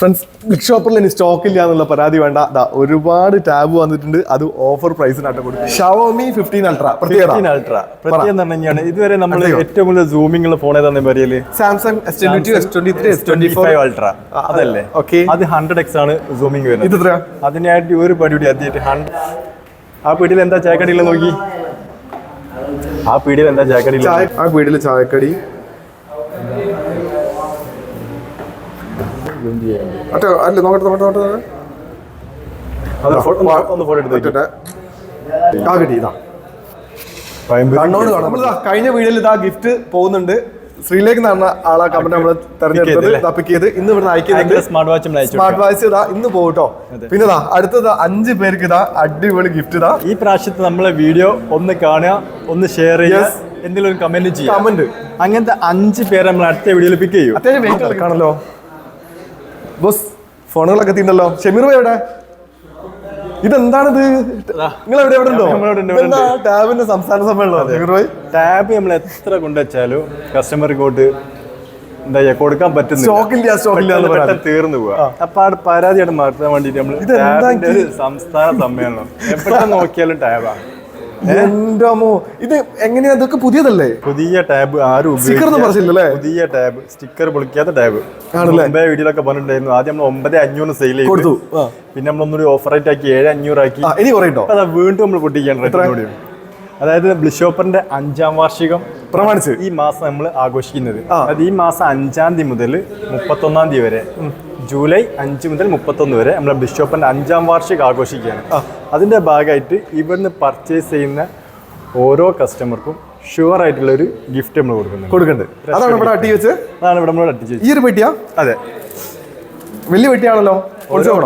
Friends big ഷോപ്പറിൽ ഇനി stock ഇല്ല എന്നുള്ള പരാതി വേണ്ട. ദാ ഒരുപാട് ടാബ് വന്നിട്ടുണ്ട്. അത് ഓഫർ പ്രൈസിനാട്ട് കൊടുക്കും. Xiaomi fifteen ultra fifteen ultra പ്രത്യേകം എന്ന് പറഞ്ഞു ഇതുവരെ നമ്മൾ ഏറ്റവും കൂടുതൽ സൂമിംഗ് ഉള്ള ഫോൺ ഏതാണെന്ന് പറയൽ Samsung S twenty two S twenty three S twenty five ultra അതല്ലേ? ഓക്കെ അത് ഹൺഡ്രഡ് എക്സ് ആണ് സൂമിങ് വരുന്നത്. ഇത് അതിനായിട്ട് ഒരു പടി കൂടി ഹൺഡ്രഡ് ആ പീടിയിൽ എന്താ ചായക്കടിയിൽ നോക്കി? ആ പീടിയിൽ എന്താ ചായക്കടിയിൽ ആ പീടിയിൽ ചായക്കടി. മറ്റേ അല്ല നോക്കട്ടെ നോക്കട്ടെ നോക്കട്ടെ ആ കിട്ടി ഇതാ. കണ്ണോട് കാണാം. കഴിഞ്ഞ വീഡിയോയിൽ ഇതാ ഗിഫ്റ്റ് പോകുന്നുണ്ട്. ശ്രീലേക്ക് നടന്ന ആളെ കമ്പനി നമ്മൾ തെരഞ്ഞെടുത്തത് തപ്പിക്കിയത് ഇന്ന് ഇവിടെ ഭയങ്കര സ്മാർട്ട് വാച്ച് നമ്മൾ സ്മാർട്ട് വാച്ച് ഇതാ ഇന്ന് പോകട്ടോ പിന്നെ ഇതാ അടുത്തത് അഞ്ച് പേർക്ക് ഇതാ അടിപൊളി ഗിഫ്റ്റ് ഇതാ. ഈ പ്രാവശ്യത്തെ നമ്മളെ വീഡിയോ ഒന്ന് കാണുക ഒന്ന് ഷെയർ ചെയ്യുക. എന്തെങ്കിലും ഒരു കമന്റ് ചെയ്യുക. കമന്റ് അങ്ങനത്തെ അഞ്ച് പേരെ നമ്മൾ അടുത്ത വീഡിയോയിൽ പിക്ക് ചെയ്യും. അത്യാവശ്യം വെയിറ്റ് ആണല്ലോ ബോസ് ഫോണുകളൊക്കെ തീണ്ടല്ലോ ഷമീർ ഭായി എവിടെ? ഇതെന്താണിത്? നിങ്ങൾ എവിടെ എവിടെ ഉണ്ടോ? ടാബിന്റെ സംസ്ഥാന സമ്മേളനം ഷമീർ ഭായി ടാബ് നമ്മൾ എത്ര കൊണ്ടുവച്ചാലും കസ്റ്റമർ ഇങ്ങോട്ട് എന്താ ചെയ്യാ കൊടുക്കാൻ പറ്റുന്ന തീർന്നു പോവാ. അപ്പൊ ആ പരാതിയായിട്ട് മാറ്റാൻ വേണ്ടിട്ട് നമ്മൾ സംസ്ഥാന സമ്മേളനം. എപ്പോഴാ നോക്കിയാലും ടാബാ. എന്റെ അമ്മോ ഇത് എങ്ങനെയാ? ഇതൊക്കെ പുതിയതല്ലേ? പുതിയ ടാബ് ആരും സ്റ്റിക്കർ ഒന്നും പറഞ്ഞില്ലല്ലേ പുതിയ ടാബ് സ്റ്റിക്കർ പൊളിക്കാത്ത ടാബ്? മുമ്പേ വീഡിയോയിലൊക്കെ പറഞ്ഞിട്ടുണ്ടായിരുന്നു ആദ്യം നമ്മൾ ഒമ്പത് അഞ്ഞൂറ് സെയിൽ കൊടുത്തു. പിന്നെ നമ്മൾ ഒന്നുകൂടി ഓഫർ റേറ്റ് ആക്കി ഏഴ് അഞ്ഞൂറാക്കി. ഇനി കുറയുണ്ടോ? അതാ വീണ്ടും നമ്മൾ പൊട്ടിക്കാൻ റേറ്റ് അതായത് ബ്ലിഷോപ്പറിന്റെ അഞ്ചാം വാർഷികം പ്രമാണിച്ച്. ഈ മാസം നമ്മൾ ആഘോഷിക്കുന്നത്. അത് ഈ മാസം അഞ്ചാം തീയതി മുതൽ മുപ്പത്തൊന്നാം തീയതി വരെ. ജൂലൈ അഞ്ച് മുതൽ മുപ്പത്തൊന്ന് വരെ നമ്മൾ ബിഷോപ്പിന്റെ അഞ്ചാം വാർഷികം ആഘോഷിക്കുകയാണ്. അതിന്റെ ഭാഗമായിട്ട് ഇവിടുന്ന് പർച്ചേസ് ചെയ്യുന്ന ഓരോ കസ്റ്റമർക്കും ഷുവർ ആയിട്ടുള്ള ഒരു ഗിഫ്റ്റ് നമ്മൾ കൊടുക്കുന്നുണ്ട്. കൊടുക്കുന്നുണ്ട്. അതാണ് ഇവിടെ അട്ടി വെച്ച്? അതാണ് ഇവിടെ നമ്മൾ അട്ടിച്ച് ഈ ഒരു പെട്ടിയാ? അതെ. വലിയ പെട്ടിയാണല്ലോ.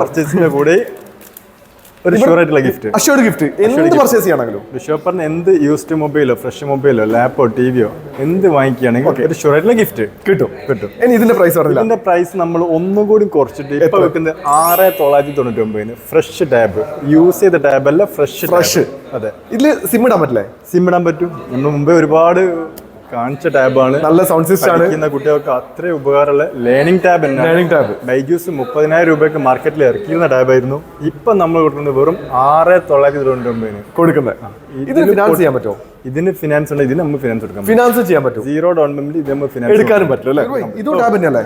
പർച്ചേസിന്റെ കൂടെ ഒരു ഷുവർ ആയിട്ടുള്ള ഗിഫ്റ്റ് അഷ്യോർഡ് ഗിഫ്റ്റ് എന്ത് പർച്ചേസ് ചെയ്യണമെങ്കിലും ബിഷോപ്പറിന് എന്ത് യൂസ്ഡ് മൊബൈലോ ഫ്രഷ് മൊബൈലോ ലാപ്പോ ടിവിയോ എന്ത് വാങ്ങിക്കുകയാണെങ്കിൽ ഒരു ഷുവർ ആയിട്ടുള്ള ഗിഫ്റ്റ് കിട്ടും. കിട്ടും. ഇനി ഇതിന്റെ പ്രൈസ് പറഞ്ഞില്ല. ഇതിന്റെ പ്രൈസ് നമ്മൾ ഒന്നുകൂടി കുറച്ചിട്ട് ഇപ്പൊ വെക്കുന്നത് ആറ് തൊള്ളായിരത്തി തൊണ്ണൂറ്റി ഒമ്പതിന് ഫ്രഷ് ടാബ് യൂസ് ചെയ്ത ടാബ് അല്ല ഫ്രഷ് ഫ്രഷ് അതെ. ഇതിൽ സിം ഇടാൻ പറ്റില്ലേ? സിം ഇടാൻ പറ്റും. നമ്മൾ മുമ്പേ ഒരുപാട് കാണിച്ച ടാബാണ്. നല്ല സൗണ്ട് സിസ്റ്റം ആണ്. കുട്ടികൾക്ക് അത്രയും ഉപകാരമുള്ള learning tab learning tab Byju's മുപ്പതിനായിരം രൂപയ്ക്ക് മാർക്കറ്റിൽ ഇറക്കിയിരുന്ന ടാബായിരുന്നു. ഇപ്പൊ നമ്മൾ കൊടുക്കുന്നത് വെറും ആറ് തൊള്ളായിരത്തി തൊണ്ണൂറ്റി ഒമ്പതിന് കൊടുക്കുന്നത് ഇതിന് ഫിനാൻസ് ചെയ്യാൻ പറ്റുമോ? ഇതിന് ഫിനാൻസ് ഉണ്ട് ഇതിന് നമ്മൾ ഫിനാൻസ് കൊടുക്കാം ഫിനാൻസ് ചെയ്യാൻ പറ്റും. സീറോ ഡൗൺ പേയ്മെന്റ് ഇത് നമുക്ക് ഫിനാൻസ് എടുക്കാനും പറ്റും അല്ലേ? ഇതും ടാബ് തന്നെയല്ലേ?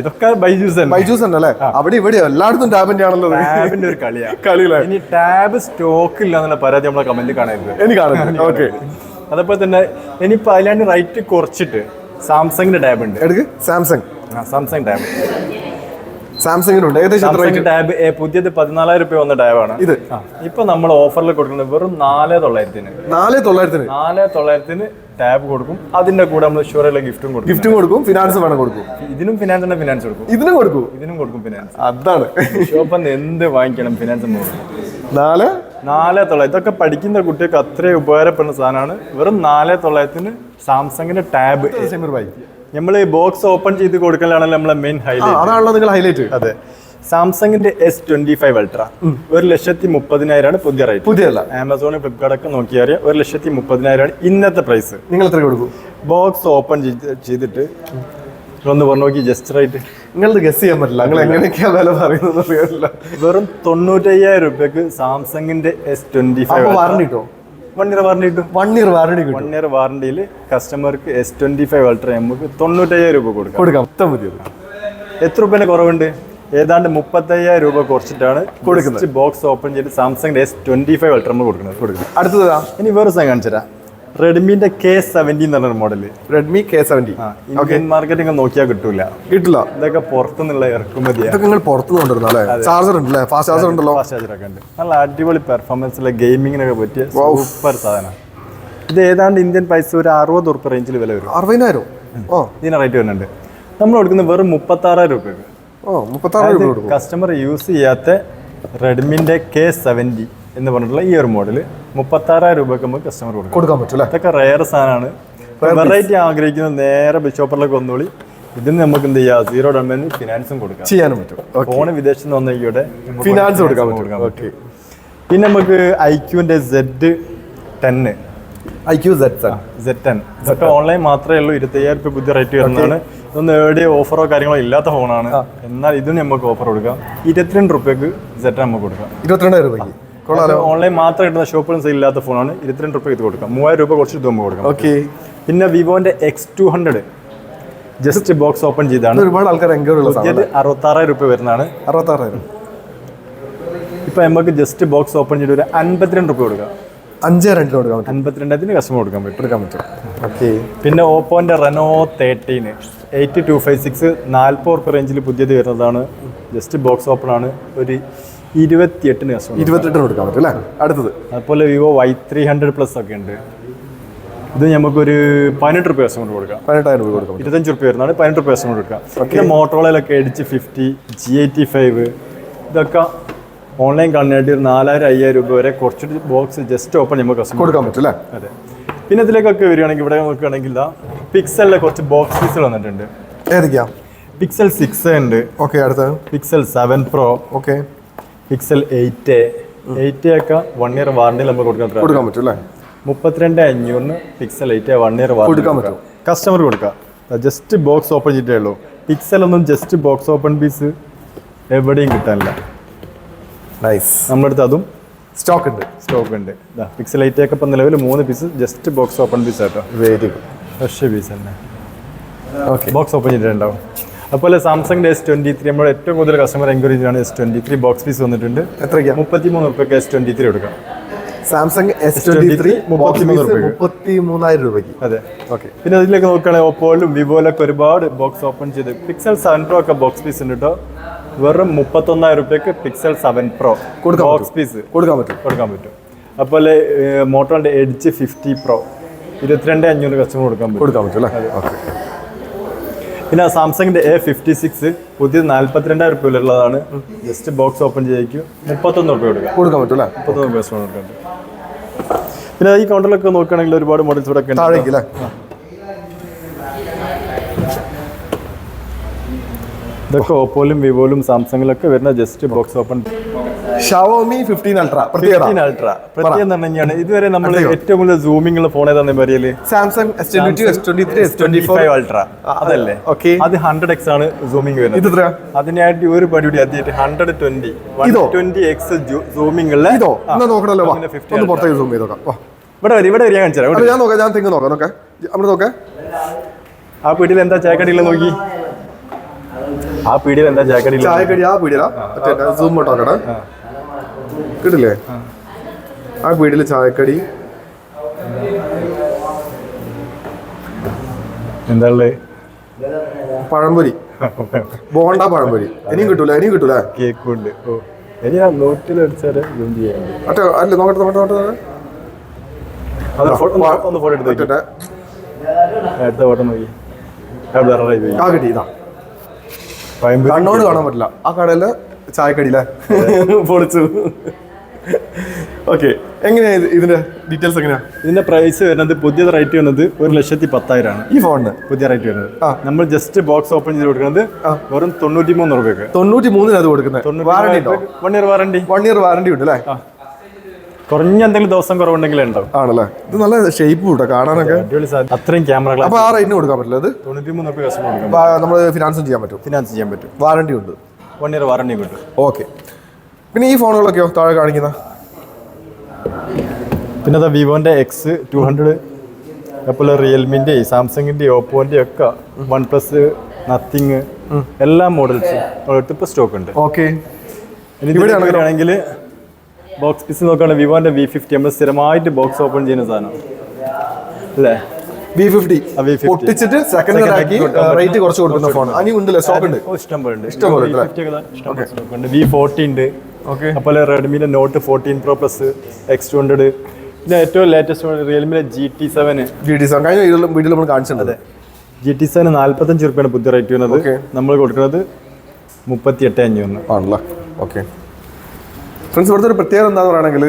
ഇതൊക്കെ ബൈജൂസ് തന്നെ. ബൈജൂസ് തന്നെ അല്ലേ? അവിടെ ഇവിടെ എല്ലായിടത്തും ടാബിന്റെ ആണല്ലോ ടാബിന്റെ ഒരു കളിയാണ് കളിയിലാണ് ഇനി ടാബ് സ്റ്റോക്ക് ഇല്ല എന്നുള്ള പരാതി നമ്മളെ കമന്റ് കാണരുത്. എനിക്ക് കാണുന്നു ഓക്കെ അതേപോലെ തന്നെ ഇനിയിപ്പോൾ അതിലാണ്ട് റൈറ്റ് കുറച്ചിട്ട് സാംസങ്ങിന്റെ ടാബ് ഉണ്ട്. എടുക്ക്. സാംസങ്. Samsung tab. സാംസങ്ങിനുണ്ട് ഏകദേശം ടാബ് പുതിയത് പതിനാലായിരം രൂപ വന്ന ടാബാണ് ഇത്. ഇപ്പൊ നമ്മൾ ഓഫറിൽ കൊടുക്കുന്നത് വെറും നാല് തൊള്ളായിരത്തിന്. നാല് തൊള്ളായിരത്തിന്? നാല് തൊള്ളായിരത്തിന് ടാബ് കൊടുക്കും. അതിന്റെ കൂടെ നമ്മൾ ഷുവറുള്ള ഗിഫ്റ്റും കൊടുക്കും. ഗിഫ്റ്റും കൊടുക്കും ഫിനാൻസ് വേണം കൊടുക്കും. ഇതിനും ഫിനാൻസ് ഉണ്ട് ഫിനാൻസ് കൊടുക്കും. ഇതിനും കൊടുക്കും? ഇതിനും കൊടുക്കും ഫിനാൻസ് അതാണ്. ഷോപ്പ് എന്ത് വാങ്ങിക്കണം ഫിനാൻസ് നാല് നാല് തൊള്ളായിരത്തി. ഇതൊക്കെ പഠിക്കുന്ന കുട്ടികൾക്ക് അത്രയും ഉപകാരപ്പെടുന്ന സാധനമാണ്. വെറും നാല് തൊള്ളായിരത്തിന് സാംസങ്ങിന്റെ ടാബ്. നമ്മൾ ഭായി. നമ്മൾ ബോക്സ് ഓപ്പൺ ചെയ്ത് കൊടുക്കലാണല്ലോ നമ്മളെ മെയിൻ ഹൈലൈറ്റ് അതാണല്ലോ നിങ്ങൾ ഹൈലൈറ്റ് അതെ. സാംസങ്ങിന്റെ എസ് ട്വന്റി ഫൈവ് അൾട്ര ഒരു ലക്ഷത്തി മുപ്പതിനായിരമാണ് പുതിയ റേറ്റ് പുതിയല്ല ആമസോൺ ഫ്ലിപ്കാർട്ട് ഒക്കെ നോക്കിയാൽ ഒരു ലക്ഷത്തി മുപ്പതിനായിരമാണ് ഇന്നത്തെ പ്രൈസ് നിങ്ങൾ എത്ര കൊടുക്കും? ബോക്സ് ഓപ്പൺ ചെയ്തിട്ട് ഒന്ന് പറഞ്ഞു നോക്കി ജസ്റ്റ് റേറ്റ് നിങ്ങളത് ഗസ് ചെയ്യാൻ പറ്റില്ല. നിങ്ങൾ എങ്ങനെയൊക്കെയാ വില പറയുന്നത് അറിയില്ല വെറും തൊണ്ണൂറ്റയ്യായിരം രൂപയ്ക്ക് സാംസങ്ങിന്റെ എസ് ട്വന്റി ഫൈവ് വാറണ്ടി കിട്ടോ? വൺ ഇയർ വാറണ്ടി കിട്ടും. One year warranty one year വാറണ്ടിയിൽ കസ്റ്റമർക്ക് എസ് ട്വന്റി ഫൈവ് അൾട്ര നമുക്ക് തൊണ്ണൂറ്റയ്യായിരം രൂപ കൊടുക്കാം. കൊടുക്കാം. മൊത്തം പുതിയത് എത്ര രൂപേന്റെ കുറവുണ്ട്? ഏതാണ്ട് മുപ്പത്തയ്യായിരം രൂപ കുറച്ചിട്ടാണ് കൊടുക്കുന്നത്. ബോക്സ് ഓപ്പൺ ചെയ്ത് സാംസങ്ങിന്റെ എസ് ട്വന്റി ഫൈവ് അൾട്ര നമ്മൾ കൊടുക്കുന്നത്. കൊടുക്കുന്നത് അടുത്തതാ ഇനി വേറെ സാധനം കാണിച്ചുതരാം. റെഡ്മിന്റെ കെ സെവന്റി എന്ന് പറഞ്ഞ model Redmi K seventy Indian marketing നോക്കിയാൽ കിട്ടൂല. കിട്ടില്ല. ഇതൊക്കെ പുറത്തുനിന്നുള്ള ഇറക്കുമതിയാണ് ഇതൊക്കെ നിങ്ങൾ കൊണ്ടുവരുന്നു ചാർജർ ഉണ്ടല്ലേ? ഫാസ്റ്റ് ചാർജർ ഉണ്ടല്ലോ. ഫാസ്റ്റ് ചാർജർ ഒക്കെ ഉണ്ട്. നല്ല അടിപൊളി പെർഫോമൻസിലെ ഗെയിമിങ്ങിനൊക്കെ പറ്റിയ സൂപ്പർ സാധനം. ഇത് ഏതാണ്ട് ഇന്ത്യൻ പൈസ ഒരു അറുപത് ഉറുപ്പ് റേഞ്ചിൽ വില വരും. അറുപതിനായിരം. ഓ. ഇതിന് റേറ്റ് വരുന്നുണ്ട്. നമ്മൾ കൊടുക്കുന്ന വെറും മുപ്പത്താറായിരം രൂപയ്ക്ക് ഓ മുപ്പത്താറ് രൂപ കൊടുക്കും. കസ്റ്റമർ യൂസ് ചെയ്യാത്ത റെഡ്മിന്റെ കെ സെവന്റി എന്ന് പറഞ്ഞിട്ടുള്ള ഈ ഒരു മോഡൽ മുപ്പത്താറായിരം രൂപയ്ക്ക് നമുക്ക് കസ്റ്റമർ കൊടുക്കും. കൊടുക്കാൻ പറ്റില്ല ഇതൊക്കെ റയർ സാധനമാണ്. വെറൈറ്റി ആഗ്രഹിക്കുന്ന നേരെ ബിഷോപ്പറിലേക്ക് ഒന്നുകൂടി ഇതിന് നമുക്ക് എന്ത് ചെയ്യാം? സീറോ ഡൗൺ പേയ്മെന്റ് ഫിനാൻസും കൊടുക്കാം. ചെയ്യാനും പറ്റും. ഫോണ് വിദേശത്ത് നിന്ന് വന്ന ഈയോടെ ഫിനാൻസ് കൊടുക്കാൻ പറ്റും. പിന്നെ നമുക്ക് ഐ ക്യൂന്റെ സെഡ് ടെന്ന് ഐ ക്യു സെഡ് ഓൺലൈൻ മാത്രമേ ഉള്ളൂ. ഇരുപത്തയ്യായിരം രൂപ പുതിയ റേറ്റ് വരുന്നതാണ്. ഇതൊന്നും എവിടെ ഓഫറോ കാര്യങ്ങളോ ഇല്ലാത്ത ഫോണാണ് എന്നാൽ ഇതിന് നമുക്ക് ഓഫർ കൊടുക്കാം. ഇരുപത്തിരണ്ട് റുപ്യക്ക് സെറ്റ് നമുക്ക് കൊടുക്കാം. ഇരുപത്തിരണ്ടായിരം രൂപയ്ക്ക്? ഓൺലൈൻ മാത്രം കിട്ടുന്ന ഷോപ്പിലും സെയിൽ ഇല്ലാത്ത ഫോണാണ് ഇരുപത്തിരണ്ട് രൂപ ഇത് കൊടുക്കാം. മൂവായിരം രൂപ കുറച്ച് ഇത് നമുക്ക് കൊടുക്കാം. ഓക്കെ പിന്നെ വിവോന്റെ X two hundred just box open ചെയ്താണ്. ഒരുപാട് ആൾക്കാർ എൻക്വയറി അറുപത്താറായിരം രൂപ വരുന്നതാണ്. അറുപത്താറായിരം. ഇപ്പൊ നമുക്ക് ജസ്റ്റ് ബോക്സ് ഓപ്പൺ ചെയ്ത് ഒരു അൻപത്തിരണ്ട് രൂപ കൊടുക്കാം. അഞ്ച് രണ്ടിന് കൊടുക്കാൻ പറ്റും. അൻപത്തിരണ്ടായിരത്തിന് കസ്റ്റമർ കൊടുക്കാൻ പറ്റും. എടുക്കാൻ പറ്റും. ഓക്കെ പിന്നെ ഓപ്പോന്റെ Reno thirteen eight two five six നാൽപ്പത് റുപ്യ റേഞ്ചിൽ പുതിയത് വരുന്നതാണ്. ജസ്റ്റ് ബോക്സ് ഓപ്പൺ ആണ്. ഒരു ഇരുപത്തിയെട്ടിന് കസ്റ്റമർ ഇരുപത്തെട്ടിന് കൊടുക്കാൻ പറ്റും അല്ലേ? അടുത്തത്. അതുപോലെ Vivo Y three hundred plus ഒക്കെ ഉണ്ട്. ഇത് നമുക്കൊരു പതിനെട്ട് റുപ്യ കസ്റ്റമർ കൊടുക്കാം. പതിനെട്ടായിരം രൂപ കൊടുക്കാം ഇരുപത്തഞ്ച് റുപ്യ വരുന്നതാണ് പതിനെട്ട് റുപ്യ കസ്റ്റമർ കൊടുക്കാം. പിന്നെ മോട്ടോളയിലൊക്കെ അടിച്ച് ഫിഫ്റ്റി ജി എയ്റ്റി ഫൈവ് ഇതൊക്കെ ഓൺലൈൻ കാണാനായിട്ട് ഒരു നാലായിരം അയ്യായിരം രൂപ വരെ കുറച്ച് ബോക്സ് ജസ്റ്റ് ഓപ്പൺ നമുക്ക് കൊടുക്കാൻ പറ്റില്ല അതെ. പിന്നെ ഇതിലേക്കൊക്കെ വരികയാണെങ്കിൽ ഇവിടെ നോക്കുകയാണെങ്കിൽ പിക്സലിലെ കുറച്ച് ബോക്സ് പീസുകൾ വന്നിട്ടുണ്ട്. ഏതൊക്കെയാ? പിക്സൽ സിക്സ് ഉണ്ട്. ഓക്കെ അടുത്തത്. Pixel seven pro okay Pixel eight eight ഒക്കെ വൺ ഇയർ വാറണ്ടി നമുക്ക് കൊടുക്കാൻ കൊടുക്കാൻ പറ്റും അല്ലേ? മുപ്പത്തിരണ്ട് അഞ്ഞൂറിന് Pixel eight one year warranty കൊടുക്കാൻ പറ്റും. കസ്റ്റമർ കൊടുക്കാം. ജസ്റ്റ് ബോക്സ് ഓപ്പൺ ചെയ്തിട്ടേ ഉള്ളൂ. പിക്സൽ ഒന്നും ജസ്റ്റ് ബോക്സ് ഓപ്പൺ പീസ് എവിടെയും കിട്ടാനില്ല. നൈസ് നമ്മുടെ അടുത്ത് അതും സ്റ്റോക്ക് ഉണ്ട്. സ്റ്റോക്ക് ഉണ്ട്. പിക്സൽ എയ്റ്റ് ഒക്കെ ഇപ്പം നിലവിൽ മൂന്ന് piece just box open piece ആട്ടോ. വെരി ഗുഡ് ഫ്രഷ് പീസ് തന്നെ. ഓക്കെ ബോക്സ് ഓപ്പൺ ചെയ്തിട്ടുണ്ടാവും. അതുപോലെ സാംസങ്ങിന്റെ എസ് ട്വന്റി ത്രീ നമ്മുടെ ഏറ്റവും കൂടുതൽ കസ്റ്റമർ എൻക്വയറി ചെയ്താണ് S twenty three box piece വന്നിട്ടുണ്ട്. എത്രയ്ക്കാണ് മുപ്പത്തി മൂന്ന് റുപ്യക്ക് എസ് ട്വന്റി ത്രീ എടുക്കാം സാംസങ് എസ് ട്വന്റി ത്രീ മുപ്പത്തിമൂന്ന് രൂപയ്ക്ക്. മുപ്പത്തി മൂന്നായിരം രൂപയ്ക്ക്. അതെ. ഓക്കെ പിന്നെ അതിലേക്ക് നോക്കുകയാണെങ്കിൽ ഓപ്പോയിലും വിവോയിലൊക്കെ ഒരുപാട് ബോക്സ് ഓപ്പൺ ചെയ്ത്. പിക്സൽ സെവൻ പ്രോ ഒക്കെ ബോക്സ് പീസ് ഉണ്ട് കേട്ടോ വെറും മുപ്പത്തൊന്നായിരം റുപ്യക്ക് പിക്സൽ സെവൻ പ്രോ കൊടുക്കാം ബോക്സ് പീസ് കൊടുക്കാൻ പറ്റും. കൊടുക്കാൻ പറ്റും. അതുപോലെ മോട്ടോറിന്റെ എഡ്ജ് ഫിഫ്റ്റി പ്രോ ഇരുപത്തിരണ്ട് അഞ്ഞൂറ് കസ്റ്റമർ കൊടുക്കാൻ പറ്റും. കൊടുക്കാൻ പറ്റും അല്ലേ? ഓക്കെ പിന്നെ സാംസങ്ങിന്റെ എ ഫിഫ്റ്റി സിക്സ് പുതിയ നാല്പത്തിരണ്ടായിരം രൂപയിലുള്ളതാണ് ജസ്റ്റ് ബോക്സ് ഓപ്പൺ ചെയ്യിക്കും മുപ്പത്തൊന്ന് രൂപ കൊടുക്കാം. കൊടുക്കാൻ പറ്റും അല്ലേ? മുപ്പത്തൊന്ന് കസ്റ്റമർ കൊടുക്കാൻ പിന്നെ ഈ കൗണ്ടറിലൊക്കെ നോക്കുകയാണെങ്കിൽ ഒരുപാട് മോഡൽസ് ഇവിടെ താഴേക്ക് ഇതൊക്കെ ഓപ്പോയിലും വിവോയിലും സാംസങ്ങിലൊക്കെ വരുന്ന just box open Xiaomi fifteen ultra പ്രത്യേകത. അൾട്ര പ്രത്യേകം തന്നെയാണ്. ഇതുവരെ നമ്മൾ ഏറ്റവും കൂടുതൽ സൂമിംഗ് ഉള്ള ഫോൺ ഏതാണെന്ന് പറയൽ Samsung S twenty S twenty three S twenty five ultra അതല്ലേ? ഓക്കെ അത് ഹൺഡ്രഡ് എക്സ് ആണ് സൂമിംഗ് വരുന്നത്. ഇത് അതിനായിട്ട് ഒരു പടി അധികം hundred twenty? Twenty X zooming ഉള്ള ഇതോ? നോക്കണല്ലോ പുറത്തേക്ക് സൂം ഇവിടെ വാ. ഇവിടെ വരും വരിക കാണിച്ചു ഞാൻ നോക്കാം ഞാൻ തെങ്ങ് നോക്കാം നോക്കാം. അവിടെ നോക്കാം. ആ പീടിയിൽ എന്താ ചായക്കടിയിൽ നോക്കി? ആ പീടിയിൽ എന്താ ചായക്കടിയിൽ ചായക്കടി ആ പീടിയലാ സൂം സൂം നോക്കണേ കിട്ടില്ലേ ആ. വീടിൽ ചായക്കടി. എന്താ പഴംപൊരി. ബോണ്ട പഴംപൊരി. ഇനിയും കിട്ടൂല ഇനിയും കിട്ടൂല. കേക്ക് ഉണ്ട് ഇനി ആ ഇതും അല്ല നോക്കട്ടെ നോക്കട്ടെ നോക്കട്ടെ. ഒന്ന് ഫോട്ടോ നോക്കി. അടുത്ത ഫോട്ടോ നോക്കി. ആ കിട്ടി ഇതാ. കണ്ണോട് കാണാൻ പറ്റില്ല. ആ കടയിൽ ചായക്കടിയിലെ പൊളിച്ചു. ഓക്കെ എങ്ങനെയാ ഇത് ഇതിന്റെ ഡീറ്റെയിൽസ് എങ്ങനെയാ? ഇതിന്റെ പ്രൈസ് വരുന്നത് പുതിയ റേറ്റ് വരുന്നത് ഒരു ലക്ഷത്തി പത്തായിരമാണ് ഈ ഫോണിന് പുതിയ റേറ്റ് വരുന്നത്. ആ. നമ്മൾ ജസ്റ്റ് ബോക്സ് ഓപ്പൺ ചെയ്ത് കൊടുക്കുന്നത് വെറും തൊണ്ണൂറ്റി മൂന്ന് രൂപയ്ക്ക്. തൊണ്ണൂറ്റി മൂന്നിന് അത് കൊടുക്കുന്നത്. Warranty one year warranty one year warranty ഉണ്ട് അല്ലേ? കുറഞ്ഞ എന്തെങ്കിലും ദിവസം കുറവുണ്ടെങ്കിൽ ഉണ്ടാവും. ആണല്ലേ? ഇത് നല്ല ഷേപ്പ് കൂട്ടോ കാണാനൊക്കെ. അത്രയും ക്യാമറകൾ അപ്പൊ ആ റേറ്റിന് കൊടുക്കാൻ പറ്റില്ല തൊണ്ണൂറ്റി മൂന്ന് റുപ്യ കസ്റ്റമർ നമ്മൾ ഫിനാൻസും ചെയ്യാൻ പറ്റും. ഫിനാൻസ് ചെയ്യാൻ പറ്റും. വാറണ്ടി ഉണ്ട്. വൺ ഇയർ വാറണ്ടി കിട്ടും. ഓക്കെ പിന്നെ ഈ ഫോണുകളൊക്കെയോ താഴെ കാണിക്കുന്ന? പിന്നെ അതാ വിവോന്റെ എക്സ് ടു ഹൺഡ്രഡ് അതുപോലെ റിയൽമിന്റെ സാംസങ്ങിന്റെ ഓപ്പോന്റെ ഒക്കെ വൺ പ്ലസ് നത്തിങ് എല്ലാ മോഡൽസും ഇപ്പോൾ സ്റ്റോക്ക് ഉണ്ട്. ഓക്കെ ആണെങ്കിൽ ബോക്സ് പീസ് നോക്കുകയാണെങ്കിൽ വിവോന്റെ വി ഫിഫ്റ്റി നമ്മൾ സ്ഥിരമായിട്ട് ബോക്സ് ഓപ്പൺ ചെയ്യുന്ന സാധനം. അല്ലേ? ബി ഫിഫ്റ്റി ആ, V50. പൊട്ടിച്ചിട്ട് സെക്കൻഡ് ആക്കി റേറ്റ് കുറച്ച് കൊടുക്കുന്ന ഫോൺ അനി ഉണ്ടല്ലേ സ്റ്റോക്ക് ഉണ്ട്. ഇഷ്ടം പോലെ ഉണ്ട് ഇഷ്ടം പോലെ ഉണ്ട്, വി ഫോർട്ടി ഉണ്ട്. അതുപോലെ റെഡ്മിയിലെ note fourteen pro plus X two hundred പിന്നെ ഏറ്റവും latest റിയൽമിയിലെ G T seven G T seven കഴിഞ്ഞ വീഡിയോയിൽ വീഡിയോയിൽ നമ്മൾ കാണിച്ചിട്ടുണ്ട്. ജി ടി സെവൻ നാൽപ്പത്തഞ്ച് റുപ്യാണ് പുതിയ റേറ്റ് വരുന്നത്. നമ്മൾ കൊടുക്കുന്നത് മുപ്പത്തി എട്ട് അഞ്ഞൂറിന്. ആണല്ലോ? ഓക്കെ ഫ്രണ്ട്സ് ഇവിടുത്തെ ഒരു പ്രത്യേകത എന്താണെന്ന് പറയുകയാണെങ്കിൽ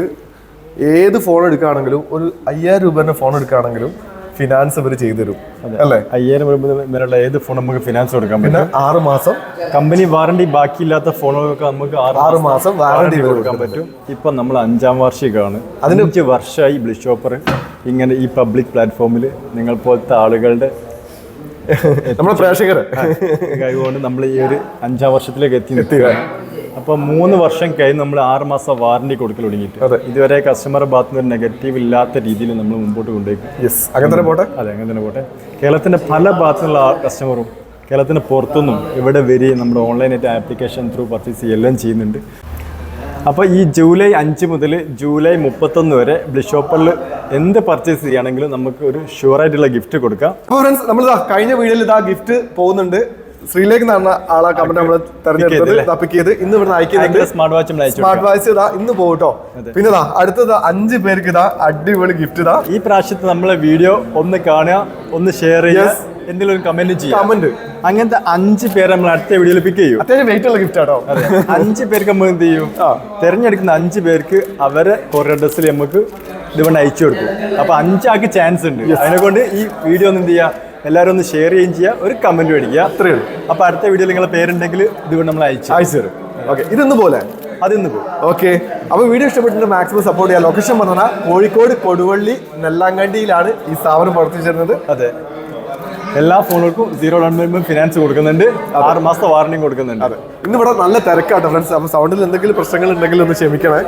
ഏത് ഫോൺ എടുക്കുകയാണെങ്കിലും ഒരു അയ്യായിരം രൂപേന്റെ ഫോൺ എടുക്കുകയാണെങ്കിലും ഫിനാൻസ് അവർ ചെയ്തു തരും അല്ലേ? അയ്യായിരം രൂപ വരെയുള്ള ഏത് ഫോൺ നമുക്ക് ഫിനാൻസ് കൊടുക്കാം പിന്നെ ആറ് മാസം കമ്പനി വാറണ്ടി ബാക്കിയില്ലാത്ത ഫോണുകൾക്ക് നമുക്ക് ആറ് മാസം വാറണ്ടി കൊടുക്കാൻ പറ്റും. ഇപ്പൊ നമ്മൾ അഞ്ചാം വാർഷികമാണ്. അഞ്ച് വർഷമായി ബ്ലിഷ് ഷോപ്പർ ഇങ്ങനെ ഈ പബ്ലിക് പ്ലാറ്റ്ഫോമിൽ നിങ്ങൾ പോലത്തെ ആളുകളുടെ നമ്മുടെ പ്രേക്ഷകർ കഴിവുകൊണ്ട് നമ്മൾ ഈ ഒരു അഞ്ചാം വർഷത്തിലേക്ക് എത്തി നിൽക്കുകയാണ്. അപ്പോൾ മൂന്ന് വർഷം കഴിഞ്ഞ് നമ്മൾ ആറ് മാസം വാറണ്ടി കൊടുക്കൽ തുടങ്ങിയിട്ട്. അതെ. ഇതുവരെ കസ്റ്റമർ ഭാഗത്തുനിന്ന് ഒരു നെഗറ്റീവ് ഇല്ലാത്ത രീതിയിൽ നമ്മൾ മുമ്പോട്ട് കൊണ്ടുപോയി. യെസ് അങ്ങനെ തന്നെ പോട്ടെ? അതെ അങ്ങനെ തന്നെ പോട്ടെ. കേരളത്തിന്റെ പല ഭാഗത്തുനിന്നുള്ള കസ്റ്റമറും കേരളത്തിന് പുറത്തുനിന്നും ഇവിടെ വരികയും നമ്മുടെ ഓൺലൈനായിട്ട് ആപ്ലിക്കേഷൻ ത്രൂ പർച്ചേസ് എല്ലാം ചെയ്യുന്നുണ്ട്. അപ്പോൾ ഈ ജൂലൈ അഞ്ച് മുതൽ ജൂലൈ മുപ്പത്തൊന്ന് വരെ ബ്ലിഷോപ്പറിൽ എന്ത് പർച്ചേസ് ചെയ്യുകയാണെങ്കിലും നമുക്ക് ഒരു ഷുവറായിട്ടുള്ള ഗിഫ്റ്റ് കൊടുക്കാം. ഫ്രണ്ട്സ് നമ്മൾ കഴിഞ്ഞ വീഡിയോയിൽ ഇതാ ഗിഫ്റ്റ് പോകുന്നുണ്ട്. ശ്രീലേക്ക് നടന്ന ആളെ കമ്പനി നമ്മൾ തെരഞ്ഞെടുത്തത് തപ്പിക്ക് ചെയ്ത് ഇന്ന് ഇവിടെ അയക്കുന്നുണ്ട് സ്മാർട്ട് വാച്ച് സ്മാർട്ട് വാച്ച് ഇതാ ഇന്ന് പോകട്ടോ പിന്നെ ഇതാ അടുത്തത് അഞ്ച് പേർക്ക് ഇതാ അടിപൊളി ഗിഫ്റ്റ് ഇതാ. ഈ പ്രാവശ്യത്തെ നമ്മളെ വീഡിയോ ഒന്ന് കാണുക ഒന്ന് ഷെയർ ചെയ്യുക എന്തെങ്കിലും ഒരു കമന്റ് ചെയ്യുക. കമന്റ് അങ്ങനത്തെ അഞ്ച് പേരെ നമ്മൾ അടുത്ത വീഡിയോയിൽ പിക്ക് ചെയ്യും. അത്യാവശ്യം വെയിറ്റ് ഉള്ള ഗിഫ്റ്റ് ആട്ടോ അഞ്ച് പേർക്ക് നമ്മൾ എന്ത് ചെയ്യും? തിരഞ്ഞെടുക്കുന്ന അഞ്ച് പേർക്ക് അവരെ കൊറിയർ ഡ്രസ്സിൽ നമുക്ക് ഇതുകൊണ്ട് അയച്ചു കൊടുക്കും. അപ്പൊ അഞ്ചാക്ക് ചാൻസ് ഉണ്ട്. അതിനെ കൊണ്ട് ഈ വീഡിയോ ഒന്ന് എന്ത് ചെയ്യുക? എല്ലാവരും ഒന്ന് ഷെയർ ചെയ്യുകയും ചെയ്യുക ഒരു കമന്റ് മേടിക്കുക. അത്രയേ ഉള്ളൂ. അപ്പോൾ അടുത്ത വീഡിയോയിൽ നിങ്ങളെ പേരുണ്ടെങ്കിൽ ഇതുകൊണ്ട് നമ്മൾ അയച്ചു. അയച്ചു തരും. ഓക്കെ ഇതൊന്ന് പോലെ? അതിന്ന് പോകും ഓക്കെ അപ്പോൾ വീഡിയോ ഇഷ്ടപ്പെട്ടിട്ട് മാക്സിമം സപ്പോർട്ട് ചെയ്യാം. ലൊക്കേഷൻ പറഞ്ഞാൽ കോഴിക്കോട് കൊടുവള്ളി നെല്ലാങ്കണ്ടിയിലാണ് ഈ സ്ഥാപനം പ്രവർത്തിച്ചിരുന്നത്. അതെ. എല്ലാ ഫോണുകൾക്കും സീറോ ഡൗൺ പേയ്മെന്റ് ഫിനാൻസ് കൊടുക്കുന്നുണ്ട്. ആറ് മാസത്തെ വാറണ്ടിയും കൊടുക്കുന്നുണ്ട്. അതെ. ഇന്നിവിടെ നല്ല തിരക്കാട്ടോ ഫ്രണ്ട്സ് അപ്പോൾ സൗണ്ടിൽ എന്തെങ്കിലും പ്രശ്നങ്ങൾ ഉണ്ടെങ്കിൽ ഒന്ന് ക്ഷമിക്കണേ.